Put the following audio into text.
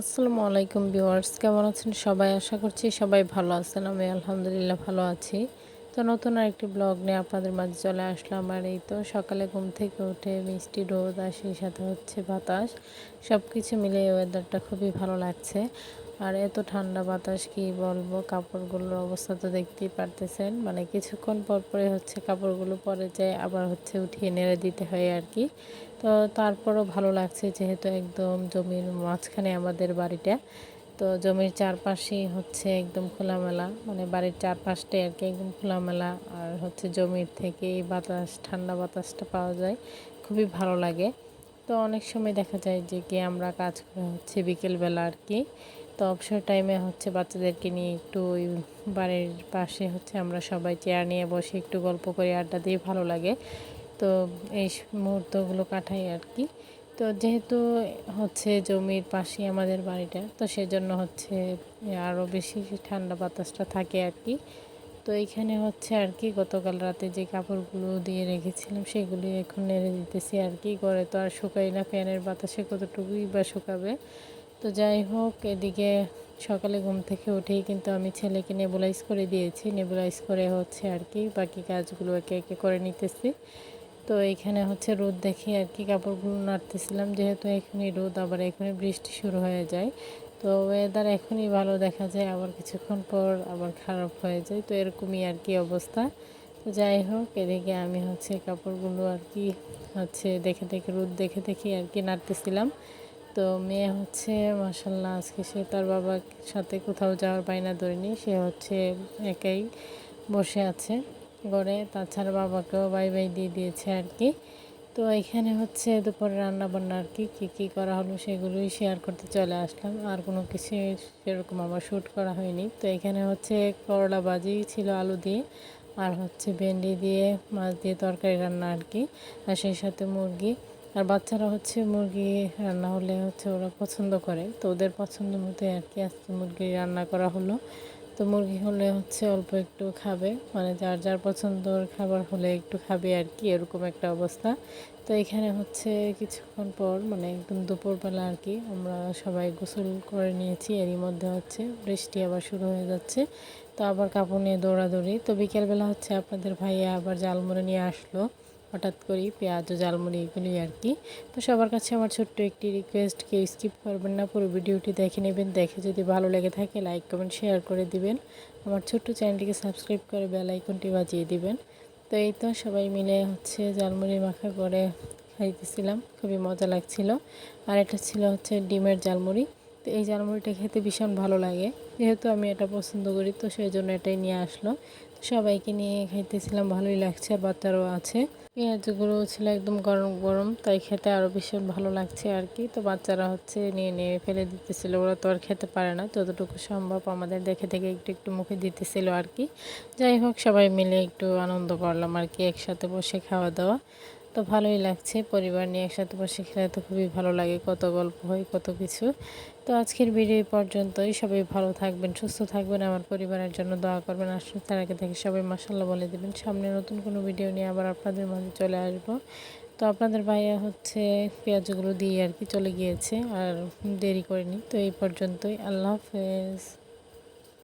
আসসালামু আলাইকুম ভিউয়ার্স, কেমন আছেন সবাই? আশা করছি সবাই ভালো আছেন। আমি আলহামদুলিল্লাহ ভালো আছি। তো নতুন আরেকটি ব্লগ নিয়ে আপনাদের মাঝে চলে আসলাম। আর এই তো সকালে ঘুম থেকে উঠে মিষ্টি রোদ আর সেই সাথে হচ্ছে বাতাস সব কিছু মিলে ওয়েদারটা খুবই ভালো লাগছে। আর এত ঠান্ডা বাতাস কি বলব? কাপড়গুলোর অবস্থা তো দেখতেই পারতেছেন। মানে কিছুক্ষণ পর পরে হচ্ছে কাপড়গুলো পরে যায় আবার হচ্ছে উঠিয়ে নেড়ে দিতে হয় আর কি। তো তারপরও ভালো লাগছে যেহেতু একদম জমির মাঝখানে আমাদের বাড়িটা। তো জমির চারপাশেই হচ্ছে একদম খোলামেলা মানে বাড়ির চারপাশটাই আর কি একদম খোলামেলা। আর হচ্ছে জমির থেকে বাতাস, ঠান্ডা বাতাসটা পাওয়া যায়, খুবই ভালো লাগে। তো অনেক সময় দেখা যায় যে কি আমরা কাজ করে হচ্ছে বিকেলবেলা আর কি। তো অবসর টাইমে হচ্ছে বাচ্চাদেরকে নিয়ে একটু ওই বাড়ির পাশে হচ্ছে আমরা সবাই চেয়ার নিয়ে বসে একটু গল্প করে, আড্ডা দিয়ে ভালো লাগে। তো এই মুহূর্তগুলো কাটাই আর কি। তো যেহেতু হচ্ছে জমির পাশে আমাদের বাড়িটা, তো সেজন্য হচ্ছে আরও বেশি ঠান্ডা বাতাসটা থাকে আর কি। তো এইখানে হচ্ছে আর কি গতকাল রাতে যে কাপড়গুলো দিয়ে রেখেছিলাম সেগুলি এখন নেড়ে দিতেছি আর কি। করে তো আর শুকাই না, ফ্যানের বাতাসে কতটুকুই বা শুকাবে। তো যাই হোক, এদিকে সকালে ঘুম থেকে উঠেই কিন্তু আমি ছেলেকে নেবুলাইজ করে দিয়েছি। নেবুলাইজ করে হচ্ছে আর কি বাকি কাজগুলো একে একে করে নিতেছি। তো এখানে হচ্ছে রোদ দেখে আর কি কাপড়গুলো নাড়তেছিলাম, যেহেতু এখনই রোদ, আবার এখনই বৃষ্টি শুরু হয়ে যায়। তো ওয়েদার এখনই ভালো দেখা যায়, আবার কিছুক্ষণ পর আবার খারাপ হয়ে যায়, তো এরকমই আর কি অবস্থা। তো যাই হোক, এদিকে আমি হচ্ছে কাপড়গুলো আর কি হচ্ছে দেখে দেখে, রোদ দেখে দেখে আর কি নাড়তেছিলাম। তো মেয়ে হচ্ছে মাসাল্লাহ আজকে সে তার বাবার সাথে কোথাও যাওয়ার বাইনা ধরেনি, সে হচ্ছে একাই বসে আছে ঘরে। তাছাড়া বাবাকেও বাই বাই দিয়ে দিয়েছে আর কি। তো এখানে হচ্ছে দুপুরে রান্না বান্না আর কি, কী কী করা হলো সেগুলোই শেয়ার করতে চলে আসলাম। আর কোনো কিছু সেরকম আমার শ্যুট করা হয়নি। তো এখানে হচ্ছে করলা বাজি ছিল আলু দিয়ে, আর হচ্ছে ভেন্ডি দিয়ে, মাছ দিয়ে তরকারি রান্না আর কি। আর সেই সাথে মুরগি। আর বাচ্চারা হচ্ছে মুরগি রান্না হলে হচ্ছে ওরা পছন্দ করে। তো ওদের পছন্দ মতো আর কি আজকে মুরগি রান্না করা হলো। তো মুরগি হলে হচ্ছে অল্প একটু খাবে মানে যার যার পছন্দর খাবার হলে একটু খাবে আর কি এরকম একটা অবস্থা। তো এখানে হচ্ছে কিছুক্ষণ পর মানে একদম দুপুরবেলা আর কি আমরা সবাই গোসল করে নিয়েছি। এরই মধ্যে হচ্ছে বৃষ্টি আবার শুরু হয়ে যাচ্ছে। তো আবার কাপড় নিয়ে দৌড়াদৌড়ি। তো বিকেলবেলা হচ্ছে আপনাদের ভাইয়া আবার জালমুড়ে নিয়ে আসলো। হঠাৎ করেই পেঁয়াজ ও জালমুড়ি এগুলি আর কি। তো সবার কাছে আমার ছোট্ট একটি রিকোয়েস্ট কেউ স্কিপ করবেন না, পুরো ভিডিওটি দেখে নেবেন, দেখে যদি ভালো লেগে থাকে লাইক কমেন্ট শেয়ার করে দিবেন। আমার ছোট্ট চ্যানেলটিকে সাবস্ক্রাইব করে বেল আইকনটি বাজিয়ে দিবেন। তো এই তো সবাই মিলে হচ্ছে জালমুড়ি মাখা করে খাইতেছিলাম, খুবই মজা লাগছিল। আর এটা ছিল হচ্ছে ডিমের জালমুড়ি তো এই জালমুড়িটা খেতে ভীষণ ভালো লাগে। যেহেতু আমি এটা পছন্দ করি, তো সেই জন্য এটাই নিয়ে আসলো। সবাইকে নিয়ে খাইতেছিলাম, ভালোই লাগছে আর বাচ্চারাও আছে। পেঁয়াজগুলো ছিল একদম গরম গরম, তাই খেতে আরও ভীষণ ভালো লাগছে আর কি। তো বাচ্চারা হচ্ছে নিয়ে নিয়ে ফেলে দিতেছিল, ওরা তো আর খেতে পারে না, যতটুকু সম্ভব আমাদের দেখে দেখে একটু একটু মুখে দিতেছিল আর কি। যাই হোক, সবাই মিলে একটু আনন্দ করলাম আর কি, একসাথে বসে খাওয়া দাওয়া। তো ভালোই লাগছে। পরিবার নিয়ে একসাথে বসে খেলে তো খুবই ভালো লাগে। কত গল্প হয়, কত কিছু। তো আজকের ভিডিও পর্যন্তই। সবাই ভালো থাকবেন, সুস্থ থাকবেন। আমার পরিবারের জন্য দোয়া করবেন। আর তার আগে থেকে সবাই মাসাল্লাহ বলে দেবেন। সামনে নতুন কোনো ভিডিও নিয়ে আবার আপনাদের মাঝে চলে আসব। তো আপনাদের ভাইয়া হচ্ছে পেঁয়াজগুলো দিয়ে আর কি চলে গিয়েছে। আর দেরি করেনি। তো এই পর্যন্তই। আল্লাহ হাফেজ।